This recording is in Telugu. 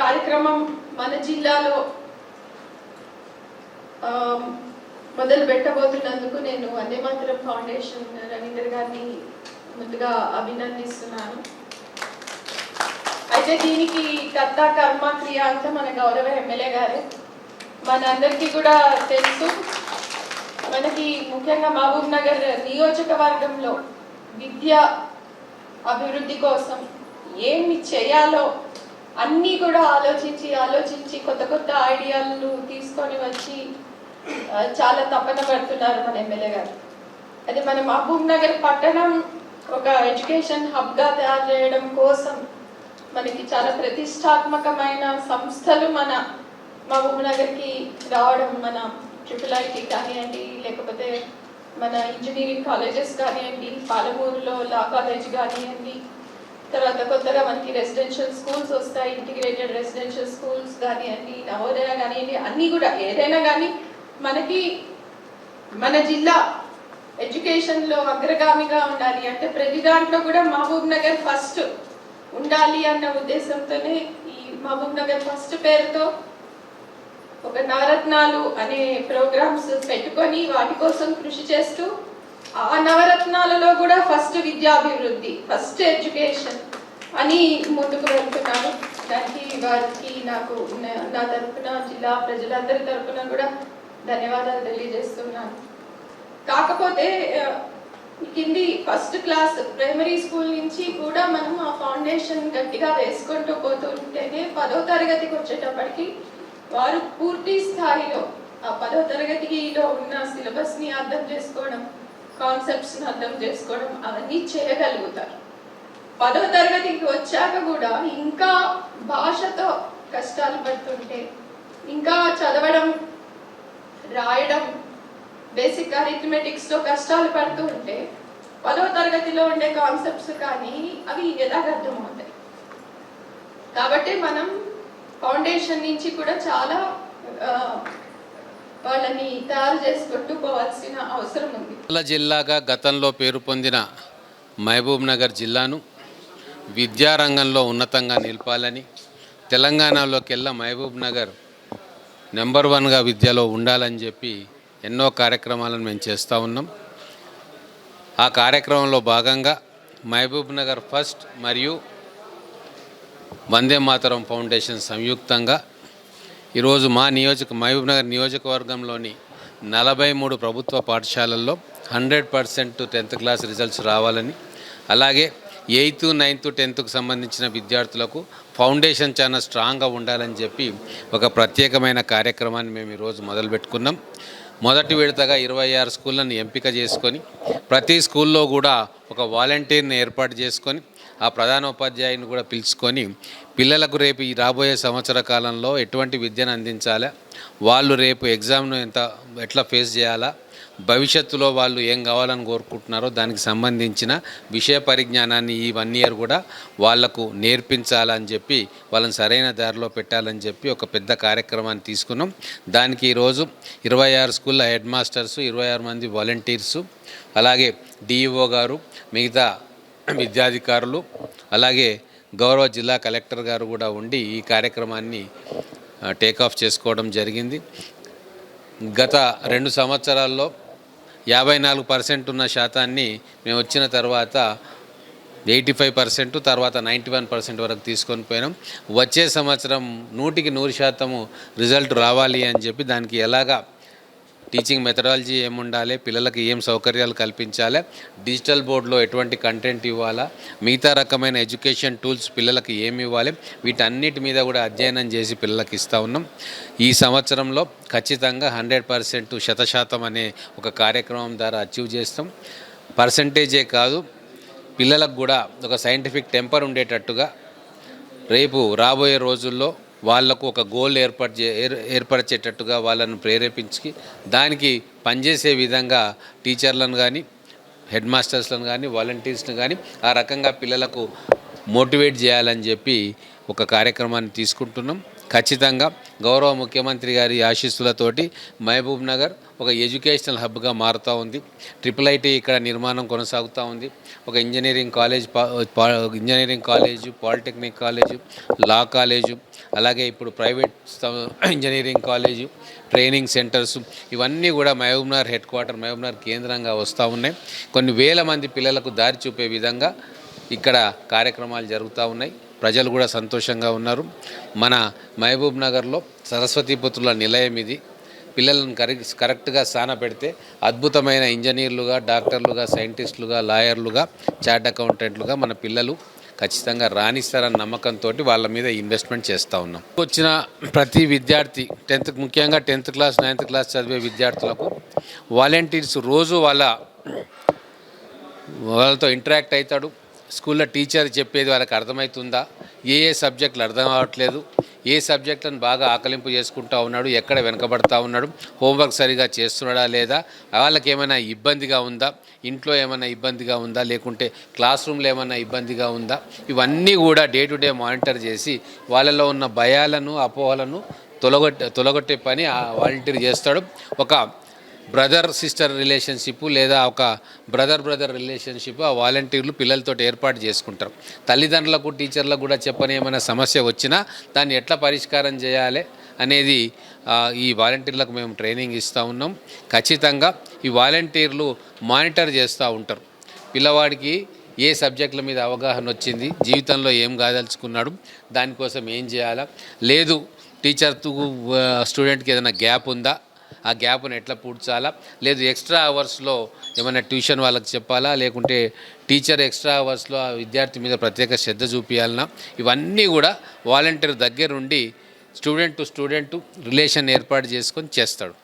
కార్యక్రమం మన జిల్లాలో మొదలు పెట్టబోతున్నందుకు నేను వందే ఫౌండేషన్ రవీంద్ర గారిని ముందుగా అభినందిస్తున్నాను. అయితే దీనికి కర్త కర్మ క్రియ అంతా మన గౌరవ ఎమ్మెల్యే గారే. మనందరికీ కూడా తెలుసు మనకి ముఖ్యంగా మహబూబ్ నగర్ నియోజకవర్గంలో విద్య అభివృద్ధి కోసం ఏమి చేయాలో అన్నీ కూడా ఆలోచించి ఆలోచించి కొత్త కొత్త ఐడియాలు తీసుకొని వచ్చి చాలా తపన పడుతున్నారు మన ఎమ్మెల్యే గారు. అది మన మహబూబ్ నగర్ పట్టణం ఒక ఎడ్యుకేషన్ హబ్గా తయారు చేయడం కోసం మనకి చాలా ప్రతిష్టాత్మకమైన సంస్థలు మన మహబూబ్ నగర్కి రావడం మన ట్రిపుల్ ఐటీ కానివ్వండి లేకపోతే మన ఇంజనీరింగ్ కాలేజెస్ కానివ్వండి పాలమూరులో లా కాలేజ్ కానివ్వండి తర్వాత కొత్తగా మనకి రెసిడెన్షియల్ స్కూల్స్ వస్తాయి ఇంటిగ్రేటెడ్ రెసిడెన్షియల్ స్కూల్స్ కానివ్వండి నవోదయ కానివ్వండి అన్నీ కూడా ఏదైనా కానీ మనకి మన జిల్లా ఎడ్యుకేషన్లో అగ్రగామిగా ఉండాలి. అంటే ప్రతి దాంట్లో కూడా మహబూబ్ నగర్ ఫస్ట్ ఉండాలి అన్న ఉద్దేశంతోనే ఈ మహబూబ్ నగర్ ఫస్ట్ పేరుతో ఒక నవరత్నాలు అనే ప్రోగ్రామ్స్ పెట్టుకొని వాటి కోసం కృషి చేస్తూ ఆ నవరత్నాలలో కూడా ఫస్ట్ విద్యాభివృద్ధి ఫస్ట్ ఎడ్యుకేషన్ అని ముందుకు వెళ్తున్నారు దానికి వారికి నాకు నా- నా తరపున జిల్లా ప్రజలందరి తరఫున కూడా ధన్యవాదాలు తెలియజేస్తున్నాను. కాకపోతే కింది ఫస్ట్ క్లాస్ ప్రైమరీ స్కూల్ నుంచి కూడా మనం ఆ ఫౌండేషన్ గట్టిగా వేసుకుంటూ పోతుంటేనే పదో తరగతికి వచ్చేటప్పటికి వారు పూర్తి స్థాయిలో ఆ పదో తరగతిలో ఉన్న సిలబస్ని అర్థం చేసుకోవడం కాన్సెప్ట్స్ని అర్థం చేసుకోవడం అవన్నీ చేయగలుగుతారు. పదో తరగతికి వచ్చాక కూడా ఇంకా భాషతో కష్టాలు పడుతుంటే ఇంకా చదవడం రాయడం బేసిక్ అరిథమెటిక్స్తో కష్టాలు పడుతూ ఉంటే పదో తరగతిలో ఉండే కాన్సెప్ట్స్ కానీ అవి ఎలాగ అర్థమవుతాయి కాబట్టి మనం ఫౌండేషన్ నుంచి కూడా చాలా వాళ్ళని తయారు చేసుకుంటూ పోవాల్సిన అవసరం ఉంది. జిల్లాగా గతంలో పేరు పొందిన మహబూబ్ నగర్ జిల్లాను విద్యారంగంలో ఉన్నతంగా నిలపాలని తెలంగాణలోకెల్లా మహబూబ్ నగర్ నెంబర్ వన్గా విద్యలో ఉండాలని చెప్పి ఎన్నో కార్యక్రమాలను మేము చేస్తూ ఉన్నాం. ఆ కార్యక్రమంలో భాగంగా మహబూబ్ నగర్ ఫస్ట్ మరియు వందే మాతరం ఫౌండేషన్ సంయుక్తంగా ఈరోజు మా నియోజక మహబూబ్నగర్ నియోజకవర్గంలోని నలభై మూడు ప్రభుత్వ పాఠశాలల్లో hundred percent tenth class results రావాలని అలాగే ఎయిత్ నైన్త్ టెన్త్కు సంబంధించిన విద్యార్థులకు ఫౌండేషన్ చాలా స్ట్రాంగ్గా ఉండాలని చెప్పి ఒక ప్రత్యేకమైన కార్యక్రమాన్ని మేము ఈరోజు మొదలుపెట్టుకున్నాం. మొదటి విడతగా ఇరవై ఆరు స్కూళ్ళను ఎంపిక చేసుకొని ప్రతి స్కూల్లో కూడా ఒక వాలంటీర్ని ఏర్పాటు చేసుకొని ఆ ప్రధాన ఉపాధ్యాయుని కూడా పిలుచుకొని పిల్లలకు రేపు ఈ రాబోయే సంవత్సర కాలంలో ఎటువంటి విద్యను అందించాలా? వాళ్ళు రేపు ఎగ్జామ్ను ఎంత ఎట్లా ఫేస్ చేయాలా? భవిష్యత్తులో వాళ్ళు ఏం కావాలని కోరుకుంటున్నారో దానికి సంబంధించిన విషయ పరిజ్ఞానాన్ని ఈ వన్ ఇయర్ కూడా వాళ్ళకు నేర్పించాలని చెప్పి వాళ్ళని సరైన దారిలో పెట్టాలని చెప్పి ఒక పెద్ద కార్యక్రమాన్ని తీసుకున్నాం. దానికి ఈరోజు ఇరవై ఆరు స్కూళ్ళ హెడ్ మాస్టర్స్ ఇరవై ఆరు మంది వాలంటీర్సు అలాగే డిఈఓ గారు మిగతా విద్యాధికారులు అలాగే గౌరవ జిల్లా కలెక్టర్ గారు కూడా ఉండి ఈ కార్యక్రమాన్ని టేక్ ఆఫ్ చేసుకోవడం జరిగింది. గత రెండు సంవత్సరాల్లో యాభై నాలుగు పర్సెంట్ ఉన్న శాతాన్ని మేము వచ్చిన తర్వాత ఎయిటీ ఫైవ్ పర్సెంట్ తర్వాత నైంటీ వన్ పర్సెంట్ వరకు తీసుకొని పోయినాం. వచ్చే సంవత్సరం నూటికి నూరు శాతము రిజల్ట్ రావాలి అని చెప్పి దానికి ఎలాగా టీచింగ్ మెథడాలజీ ఏముండాలి? పిల్లలకి ఏం సౌకర్యాలు కల్పించాలి? డిజిటల్ బోర్డులో ఎటువంటి కంటెంట్ ఇవ్వాలా? మిగతా రకమైన ఎడ్యుకేషన్ టూల్స్ పిల్లలకి ఏమి ఇవ్వాలి? వీటన్నిటి మీద కూడా అధ్యయనం చేసి పిల్లలకి ఇస్తూ ఉన్నాం. ఈ సంవత్సరంలో ఖచ్చితంగా హండ్రెడ్ పర్సెంట్ శతశాతం అనే ఒక కార్యక్రమం ద్వారా అచీవ్ చేస్తాం. పర్సంటేజే కాదు పిల్లలకు కూడా ఒక సైంటిఫిక్ టెంపర్ ఉండేటట్టుగా రేపు రాబోయే రోజుల్లో వాళ్ళకు ఒక గోల్ ఏర్పాటు చే ఏర్- ఏర్పరిచేటట్టుగా వాళ్ళను ప్రేరేపించి దానికి పనిచేసే విధంగా టీచర్లను కానీ హెడ్ మాస్టర్స్లను కానీ వాలంటీర్స్ని కానీ ఆ రకంగా పిల్లలకు మోటివేట్ చేయాలని చెప్పి ఒక కార్యక్రమాన్ని తీసుకుంటున్నాం. ఖచ్చితంగా గౌరవ ముఖ్యమంత్రి గారి ఆశీస్సులతోటి మహబూబ్ నగర్ ఒక ఎడ్యుకేషనల్ హబ్గా మారుతూ ఉంది. ట్రిపుల్ ఐటీ ఇక్కడ నిర్మాణం కొనసాగుతూ ఉంది. ఒక ఇంజనీరింగ్ కాలేజ్ పా- పా- engineering college polytechnic college law college అలాగే ఇప్పుడు private engineering college training centres ఇవన్నీ కూడా మహబూబ్నగర్ హెడ్ క్వార్టర్ మహబూబ్నగర్ కేంద్రంగా వస్తూ ఉన్నాయి. కొన్ని వేల మంది పిల్లలకు దారి చూపే విధంగా ఇక్కడ కార్యక్రమాలు జరుగుతూ ఉన్నాయి. ప్రజలు కూడా సంతోషంగా ఉన్నారు. మన మహబూబ్ నగర్లో సరస్వతి పుత్రుల నిలయం ఇది. పిల్లలను కరెక్ట్ కరెక్ట్గా స్థాన పెడితే అద్భుతమైన ఇంజనీర్లుగా డాక్టర్లుగా సైంటిస్టులుగా లాయర్లుగా చార్ట్ అకౌంటెంట్లుగా మన పిల్లలు ఖచ్చితంగా రాణిస్తారన్న నమ్మకంతో వాళ్ళ మీద ఇన్వెస్ట్మెంట్ చేస్తూ ఉన్నాం. వచ్చిన ప్రతి విద్యార్థి టెన్త్ ముఖ్యంగా టెన్త్ క్లాస్ నైన్త్ క్లాస్ చదివే విద్యార్థులకు వాలంటీర్స్ రోజు వాళ్ళ వాళ్ళతో ఇంటరాక్ట్ అవుతాడు. స్కూల్లో టీచర్ చెప్పేది వాళ్ళకి అర్థమవుతుందా ఏ ఏ సబ్జెక్టులు అర్థం అవ్వట్లేదు ఏ సబ్జెక్టులను బాగా ఆకలింపు చేసుకుంటా ఉన్నాడు? ఎక్కడ వెనకబడతా ఉన్నాడు? హోంవర్క్ సరిగా చేస్తున్నాడా లేదా? వాళ్ళకి ఏమైనా ఇబ్బందిగా ఉందా? ఇంట్లో ఏమైనా ఇబ్బందిగా ఉందా? లేకుంటే క్లాస్ రూమ్లో ఏమైనా ఇబ్బందిగా ఉందా? ఇవన్నీ కూడా డే టు డే మానిటర్ చేసి వాళ్ళలో ఉన్న భయాలను అపోహలను తొలగొట్టే తొలగొట్టే పని ఆ వాలంటీర్ చేస్తాడు. ఒక బ్రదర్ సిస్టర్ రిలేషన్షిప్ లేదా ఒక బ్రదర్ బ్రదర్ రిలేషన్షిప్ ఆ వాలంటీర్లు పిల్లలతో ఏర్పాటు చేసుకుంటారు. తల్లిదండ్రులకు టీచర్లకు కూడా చెప్పని ఏమైనా సమస్య వచ్చినా దాన్ని ఎట్లా పరిష్కారం చేయాలి అనేది ఈ వాలంటీర్లకు మేము ట్రైనింగ్ ఇస్తూ ఉన్నాం. ఖచ్చితంగా ఈ వాలంటీర్లు మానిటర్ చేస్తూ ఉంటారు. పిల్లవాడికి ఏ సబ్జెక్టుల మీద అవగాహన వచ్చింది జీవితంలో ఏం కాదలుచుకున్నాడు దానికోసం ఏం చేయాలా? లేదు టీచర్తో స్టూడెంట్కి ఏదైనా గ్యాప్ ఉందా? ఆ గ్యాప్ను ఎట్లా పూడ్చాలా? లేదు ఎక్స్ట్రా అవర్స్లో ఏమైనా ట్యూషన్ వాళ్ళకి చెప్పాలా? లేకుంటే టీచర్ ఎక్స్ట్రా అవర్స్లో ఆ విద్యార్థి మీద ప్రత్యేక శ్రద్ధ చూపించాలన్నా ఇవన్నీ కూడా వాలంటీర్ దగ్గరుండి స్టూడెంట్ టు స్టూడెంట్ రిలేషన్ ఏర్పాటు చేసుకొని చేస్తాడు.